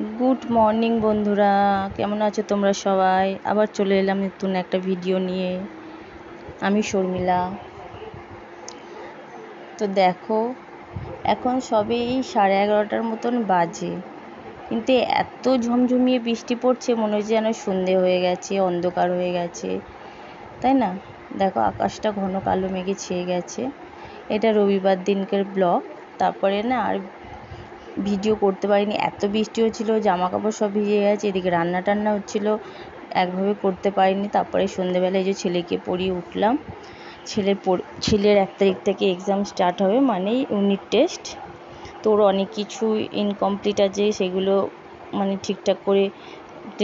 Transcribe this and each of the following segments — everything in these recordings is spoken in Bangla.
গুড মর্নিং বন্ধুরা। কেমন আছো তোমরা সবাই? আবার চলে এলাম নতুন একটা ভিডিও নিয়ে। আমি শর্মিলা। তো দেখো, এখন সবে এই সাড়ে এগারোটার মতন বাজে। কিন্তু এত ঝমঝমিয়ে বৃষ্টি পড়ছে, মনে হচ্ছে যেন সন্ধে হয়ে গেছে, অন্ধকার হয়ে গেছে। তাই না? দেখো, আকাশটা ঘন কালো মেঘে ছেয়ে গেছে। এটা রবিবার দিনকার ব্লগ তারপরে না আর ভিডিও করতে পারিনি। এত বৃষ্টি হচ্ছিল জামা কাপড় সব ভিজে গেছে, এদিকে রান্না টান্না হচ্ছিল, একভাবে করতে পারিনি। তারপরে সন্ধেবেলায় যে ছেলেকে পড়িয়ে উঠলাম। ছেলের ছেলের এক তারিখ থেকে এক্সাম স্টার্ট হবে মানে ইউনিট টেস্ট তোর অনেক কিছু ইনকমপ্লিট আছে, সেগুলো মানে ঠিকঠাক করে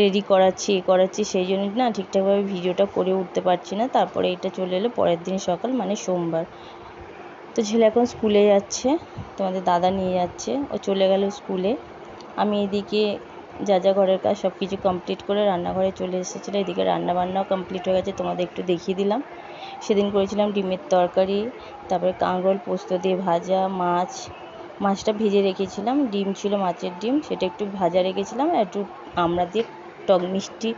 রেডি করাচ্ছি, এ করাচ্ছি, সেই জন্য না ঠিকঠাকভাবে ভিডিওটা করে উঠতে পারছি না। তারপরে এটা চলে এলো, পরের দিন সকাল মানে সোমবার। তো ছেলে এখন স্কুলে যাচ্ছে, তোমাদের দাদা নিয়ে যাচ্ছে, ও চলে গেল স্কুলে। আমি এদিকে যা যা ঘরের কাজ সব কিছু কমপ্লিট করে রান্নাঘরে চলে এসেছিল এদিকে রান্নাবান্নাও কমপ্লিট হয়ে গেছে, তোমাদের একটু দেখিয়ে দিলাম। সেদিন করেছিলাম ডিমের তরকারি, তারপরে কাঁকরোল পোস্ত দিয়ে ভাজা, মাছ। মাছটা ভেজে রেখেছিলাম, ডিম ছিল মাছের ডিম, সেটা একটু ভাজা রেখেছিলাম আর একটু আমড়া দিয়ে টক মিষ্টি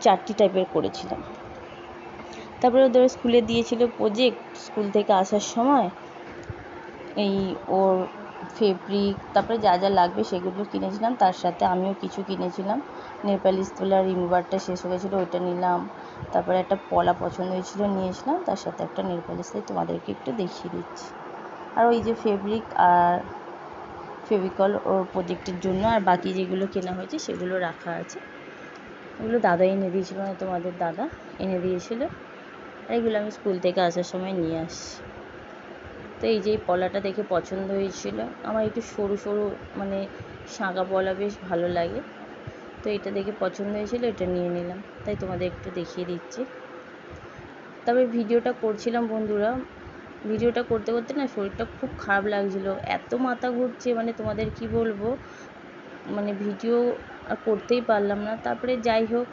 চাটনি টাইপের করেছিলাম। তারপরে ওদের স্কুলে দিয়েছিল প্রজেক্ট স্কুল থেকে আসার সময়। এই ওর ফেব্রিক তারপরে যা যা লাগবে সেগুলো কিনেছিলাম। তার সাথে আমিও কিছু কিনেছিলাম। নেল পালিশ তোলার রিমুভারটা শেষ হয়ে গেছিল, ওইটা নিলাম। তারপরে একটা পলা পছন্দ হয়েছিল, নিয়েছিলাম। তার সাথে একটা নেল পালিশ তাই তোমাদেরকে একটু দেখিয়ে দিচ্ছি। আর ওই যে ফেব্রিক আর ফেভিকল ওর প্রজেক্টের জন্য আর বাকি যেগুলো কেনা হয়েছে, সেগুলো রাখা আছে। ওগুলো দাদা এনে দিয়েছিলো তোমাদের দাদা এনে দিয়েছিলো। এগুলো আমি স্কুল থেকে আসার সময় নিয়ে আসছি। তো এই যে এই পলাটা দেখে পছন্দ হয়েছিল। আমার একটু সরু সরু মানে সাঁকা পলা বেশ ভালো লাগে। তো এটা দেখে পছন্দ হয়েছিল, এটা নিয়ে নিলাম। তাই তোমাদের একটু দেখিয়ে দিচ্ছি। তবে ভিডিওটা করছিলাম বন্ধুরা, ভিডিওটা করতে করতে না শরীরটা খুব খারাপ লাগছিল। এত মাথা ঘুরছে মানে তোমাদের কি বলব? মানে ভিডিও করতেই পারলাম না। তারপরে যাই হোক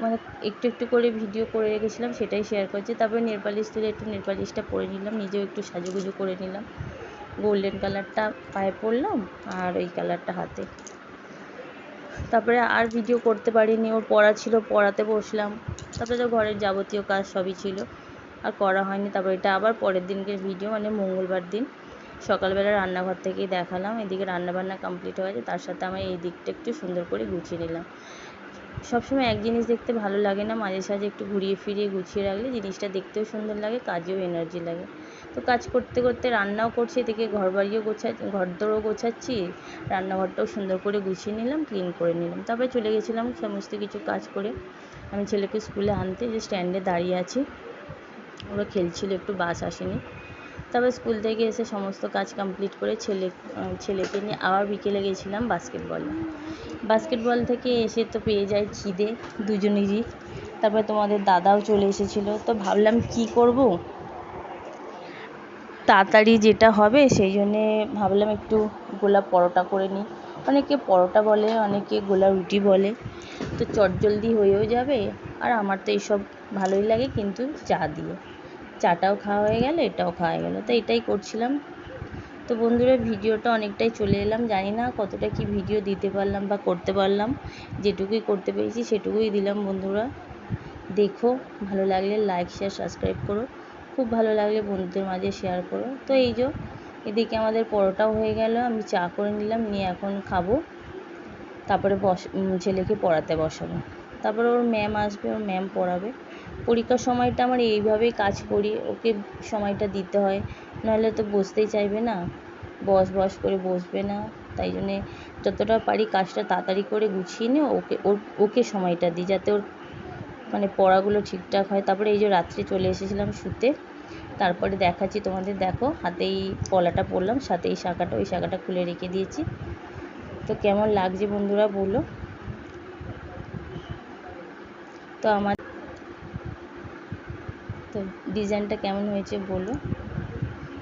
মানে একটু একটু করে ভিডিও করে রেখেছিলাম, সেটাই শেয়ার করছি। তারপরে নেলপালিশ তুলে একটু নেলপালিশটা পরে নিলাম, নিজেও একটু সাজুগুজু করে নিলাম। গোল্ডেন কালারটা পায়ে পরলাম আর এই কালারটা হাতে। তারপরে আর ভিডিও করতে পারিনি, ওর পড়া ছিল, পড়াতে বসলাম। তারপরে তো ঘরের যাবতীয় কাজ সবই ছিল, আর করা হয়নি। তারপর এটা আবার পরের দিনকের ভিডিও মানে মঙ্গলবার দিন। সকালবেলা রান্নাঘর থেকেই দেখালাম, এদিকে রান্নাবান্না কমপ্লিট হয়ে গেছে তার সাথে আমি এই দিকটা একটু সুন্দর করে গুছিয়ে নিলাম। সবসময় এক জিনিস দেখতে ভালো লাগে না, মাঝে সাঝে একটু ঘুরিয়ে ফিরিয়ে গুছিয়ে রাখলে জিনিসটা দেখতেও সুন্দর লাগে, কাজেও এনার্জি লাগে। তো কাজ করতে করতে রান্নাও করছি, এদিকে ঘর বাড়িও গোছা ঘর দরও গোছাচ্ছি, রান্নাঘরটাও সুন্দর করে গুছিয়ে নিলাম ক্লিন করে নিলাম। তারপরে চলে গেছিলাম সমস্ত কিছু কাজ করে, আমি ছেলেকে স্কুলে আনতে যে স্ট্যান্ডে দাঁড়িয়ে আছি। ওরা খেলছিল, একটু বাস আসেনি। তারপর স্কুল থেকে এসে সমস্ত কাজ কমপ্লিট করে ছেলে ছেলেকে নিয়ে আবার বিকেলে গেছিলাম বাস্কেটবলে বাস্কেটবল থেকে এসে তো পেয়ে যায় খিদে দুজনেরই। তারপরে তোমাদের দাদাও চলে এসেছিল। তো ভাবলাম কি করব? তাড়াতাড়ি যেটা হবে সেই জন্যে ভাবলাম একটু গোলাপ পরোটা করে নিই। অনেকে পরোটা বলে, অনেকে গোলা রুটি বলে। তো চটজলদি হয়েও যাবে। আর আমার তো এইসব ভালোই লাগে, কিন্তু চা দিয়ে। চাটাও খাওয়া হয়ে গেল, এটাও খাওয়া হয়ে গেল। তো এটাই করছিলাম। তো বন্ধুরা, ভিডিওটা অনেকটাই চলে এলাম। জানি না কতটা কি ভিডিও দিতে পারলাম বা করতে পারলাম। যেটুকুই করতে পেরেছি সেটুকুই দিলাম বন্ধুরা। দেখো, ভালো লাগলে লাইক শেয়ার সাবস্ক্রাইব করো। খুব ভালো লাগলে বন্ধুদের মাঝে শেয়ার করো। তো এই যে, এদিকে আমাদের পরোটাও হয়ে গেল। আমি চা করে নিলাম, নিয়ে এখন খাব। তারপরে বস ছেলেকে পড়াতে বসাবো। তারপরে ওর ম্যাম আসবে, ওর ম্যাম পড়াবে। পরীক্ষার সময়টা আমার এইভাবেই কাজ করি, ওকে সময়টা দিতে হয়। নাহলে তো বসতেই চাইবে না, বস বস করে বসবে না। তাই জন্যে যতটা পারি কাজটা তাড়াতাড়ি করে গুছিয়ে নিয়ে ওকে, ওর, ওকে সময়টা দিই যাতে ওর মানে পড়াগুলো ঠিকঠাক হয়। তারপরে এই যে রাত্রে চলে এসেছিলাম শুতে, তারপরে দেখাচ্ছি তোমাদের, দেখো হাতেই কলাটা পরলাম সাথে এই শাখাটা, ওই শাখাটা খুলে রেখে দিয়েছি। তো কেমন লাগছে বন্ধুরা বলো। তো আমার ডিজাইনটা কেমন হয়েছে বলো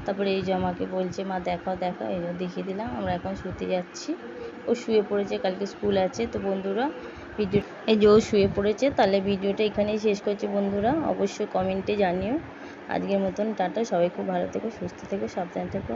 তারপরে এই যে আমাকে বলছে, মা, দেখাও দেখাও। এই দেখিয়ে দিলাম, আমরা এখন শুতে যাচ্ছি। ও শুয়ে পড়েছে, কালকে স্কুল আছে, তো বন্ধুরা, ভিডিও এই যে ও শুয়ে পড়েছে, তাহলে ভিডিওটা এখানেই শেষ করছি বন্ধুরা। অবশ্যই কমেন্টে জানিও। আজকের মতন টাটা, সবাই খুব ভালো থেকো, সুস্থ থেকো, সাবধানে থেকো।